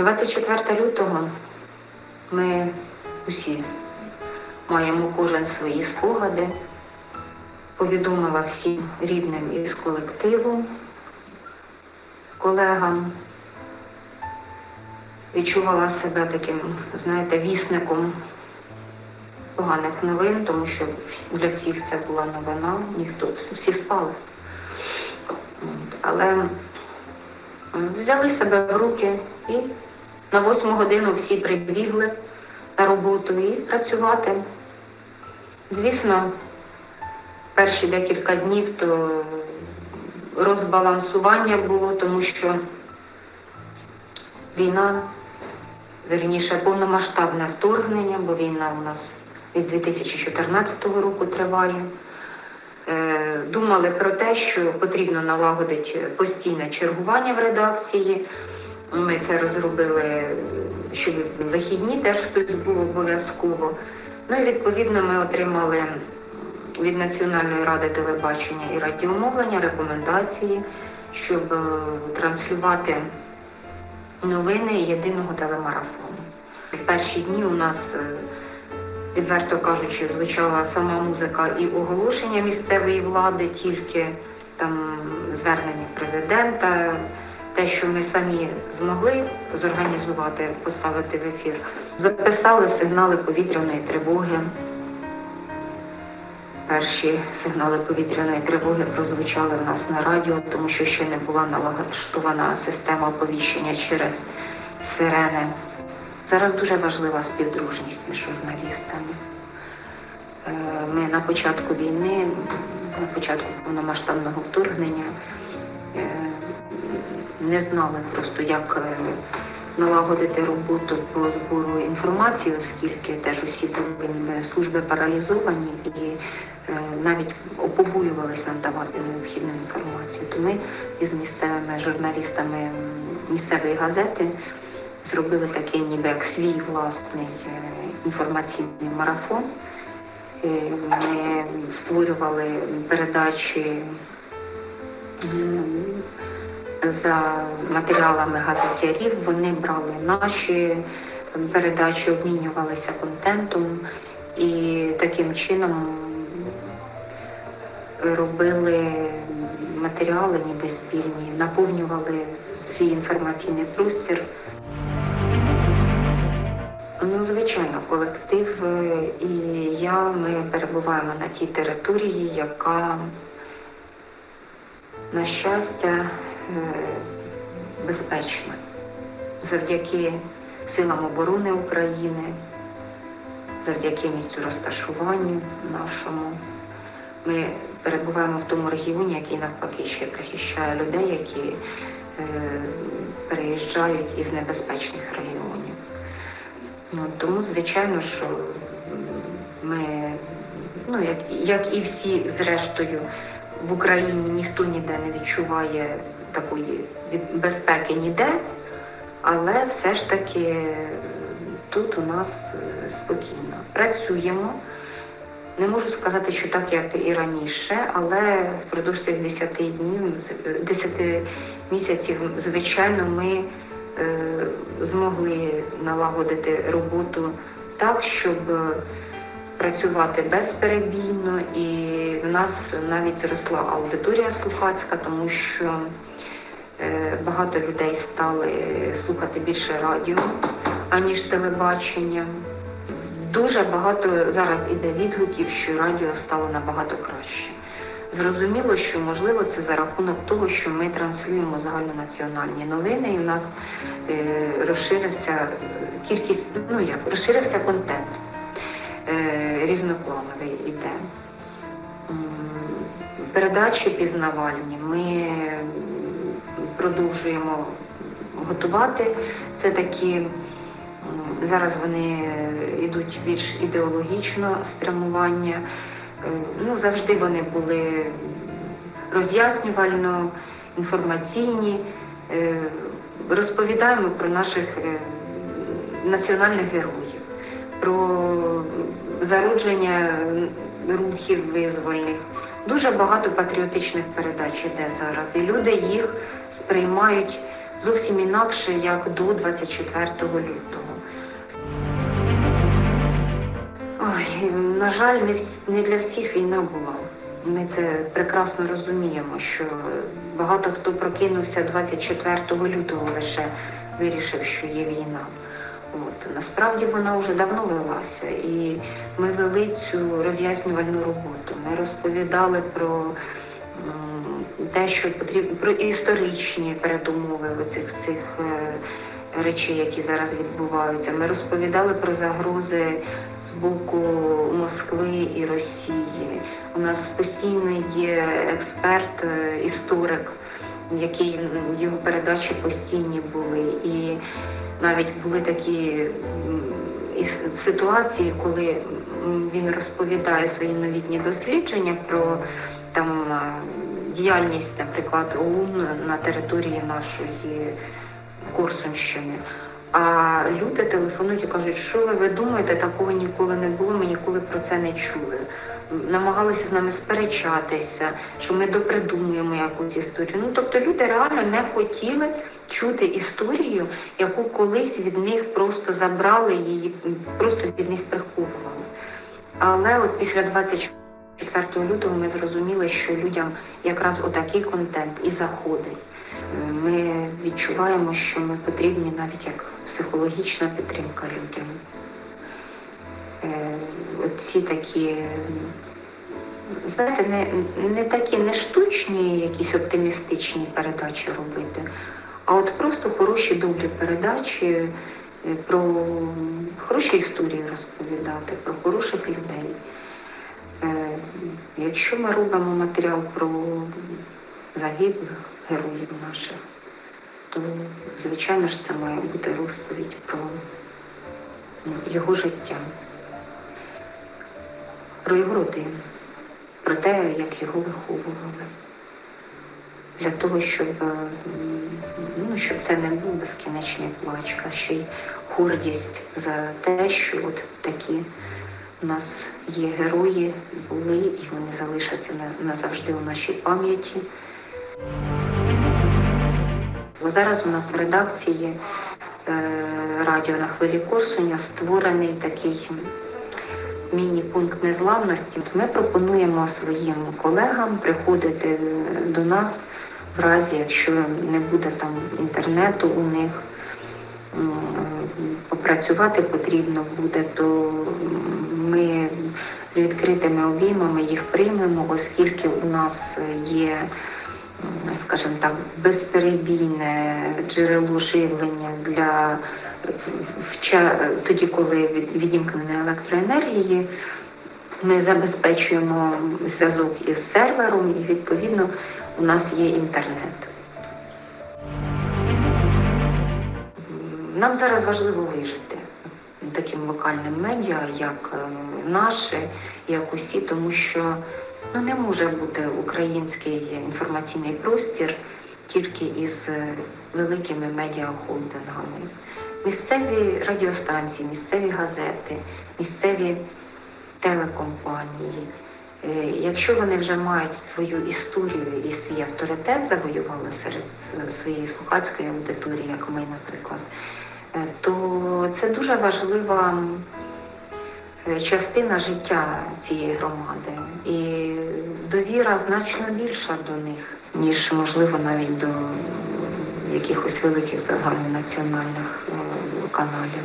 24 лютого ми усі маємо кожен свої спогади. Повідомила всім рідним із колективу, колегам. Відчувала себе таким, знаєте, вісником поганих новин, тому що для всіх це була новина, ніхто всі спали. Але взяли себе в руки і на восьму годину всі прибігли на роботу і працювати. Звісно, перші декілька днів то розбалансування було, тому що війна, верніше, повномасштабне вторгнення, бо війна у нас від 2014 року триває. Е, Думали про те, що потрібно налагодити постійне чергування в редакції. Ми це розробили, щоб вихідні теж хтось був обов'язково. Ну і відповідно ми отримали від Національної ради телебачення і радіомовлення рекомендації, щоб е, транслювати новини єдиного телемарафону. В перші дні у нас, е, відверто кажучи, звучала сама музика і оголошення місцевої влади, тільки там звернення президента, те, що ми самі змогли зорганізувати, поставити в ефір. Записали сигнали повітряної тривоги. Перші сигнали повітряної тривоги прозвучали в нас на радіо, тому що ще не була налаштована система оповіщення через сирени. Зараз дуже важлива співдружність між журналістами. Е, Ми на початку війни, на початку повномасштабного вторгнення не знали просто, як е, налагодити роботу по збору інформації, оскільки теж усі ніби служби паралізовані і е, навіть побоювалися нам давати необхідну інформацію. То ми із місцевими журналістами місцевої газети зробили такий ніби як свій власний е, інформаційний марафон. Ми створювали передачі за матеріалами газетярів. Вони брали наші передачі, обмінювалися контентом і таким чином робили матеріали ніби спільні, наповнювали свій інформаційний простір. Ну, звичайно, колектив і я ми перебуваємо на тій території, яка, на щастя, е, безпечна. Завдяки силам оборони України, завдяки місцю розташуванню нашому. Ми перебуваємо в тому регіоні, який навпаки ще прихищає людей, які е, переїжджають із небезпечних регіонів. Ну, тому, звичайно, що ми, ну, як, як і всі, зрештою, в Україні ніхто ніде не відчуває такої безпеки ніде, але все ж таки тут у нас е, спокійно. Працюємо. Не можу сказати, що так, як і раніше, але впродовж цих 10 днів, 10 місяців, звичайно, ми е, змогли налагодити роботу так, щоб е, працювати безперебійно, і в нас навіть зросла аудиторія слухацька, тому що е, багато людей стали слухати більше радіо, аніж телебачення. Дуже багато зараз іде відгуків, що радіо стало набагато краще. Зрозуміло, що можливо це за рахунок того, що ми транслюємо загальнонаціональні новини, і в нас е, розширився кількість, ну як розширився контент е, різноплановий іде. Передачі пізнавальні ми продовжуємо готувати. Це такі зараз вони йдуть більш ідеологічно спрямування. Е, Ну, завжди вони були роз'яснювально, інформаційні. Е, Розповідаємо про наших е, національних героїв, про зародження рухів визвольних. Дуже багато патріотичних передач іде зараз, і люди їх сприймають зовсім інакше, як до 24 лютого. Ой, на жаль, не, для всіх війна була. Ми це прекрасно розуміємо, що багато хто прокинувся 24 лютого лише вирішив, що є війна. От насправді вона вже давно велася, і ми вели цю роз'яснювальну роботу. Ми розповідали про те, що потрібно про історичні передумови оцих всіх е, речей, які зараз відбуваються. Ми розповідали про загрози з боку Москви і Росії. У нас постійно є експерт, е, історик, який його передачі постійні були. І навіть були такі ситуації, коли він розповідає свої новітні дослідження про там діяльність, наприклад, ОУН на території нашої Корсунщини. А люди телефонують і кажуть, що ви, ви думаєте, такого ніколи не було, ми ніколи про це не чули. Намагалися з нами сперечатися, що ми допридумуємо якусь історію. Ну тобто люди реально не хотіли чути історію, яку колись від них просто забрали її, просто від них приховували. Але от після 24 лютого ми зрозуміли, що людям якраз отакий контент і заходить. Ми відчуваємо, що ми потрібні навіть як психологічна підтримка людям. Е, Оці такі, знаєте, не, не такі не штучні, якісь оптимістичні передачі робити, а от просто хороші добрі передачі е, про хороші історії розповідати, про хороших людей. Якщо ми робимо матеріал про загиблих героїв наших, то звичайно ж це має бути розповідь про його життя, про його родину, про те, як його виховували. Для того, щоб, е, ну, щоб це не був безкінечний плач, а ще й гордість за те, що от такі у нас є герої, були, і вони залишаться назавжди у нашій пам'яті. Бо зараз у нас в редакції е, радіо на хвилі Корсуня створений такий міні-пункт незламності. Ми пропонуємо своїм колегам приходити до нас в разі, якщо не буде там інтернету у них. Попрацювати потрібно буде, то з відкритими обіймами їх приймемо, оскільки у нас є скажімо так, безперебійне джерело живлення для тоді, коли від- електроенергії, ми забезпечуємо зв'язок із сервером і відповідно у нас є інтернет. Нам зараз важливо вижити таким локальним медіа, як е, наше, як усі, тому що ну, не може бути український інформаційний простір тільки із е, великими медіахолдингами. Місцеві радіостанції, місцеві газети, місцеві телекомпанії. Е, Якщо вони вже мають свою історію і свій авторитет завоювали серед своєї слухацької аудиторії, як ми, наприклад, то це дуже важлива е, частина життя цієї громади. І довіра значно більша до них, ніж можливо навіть до якихось великих загальнонаціональних е, каналів.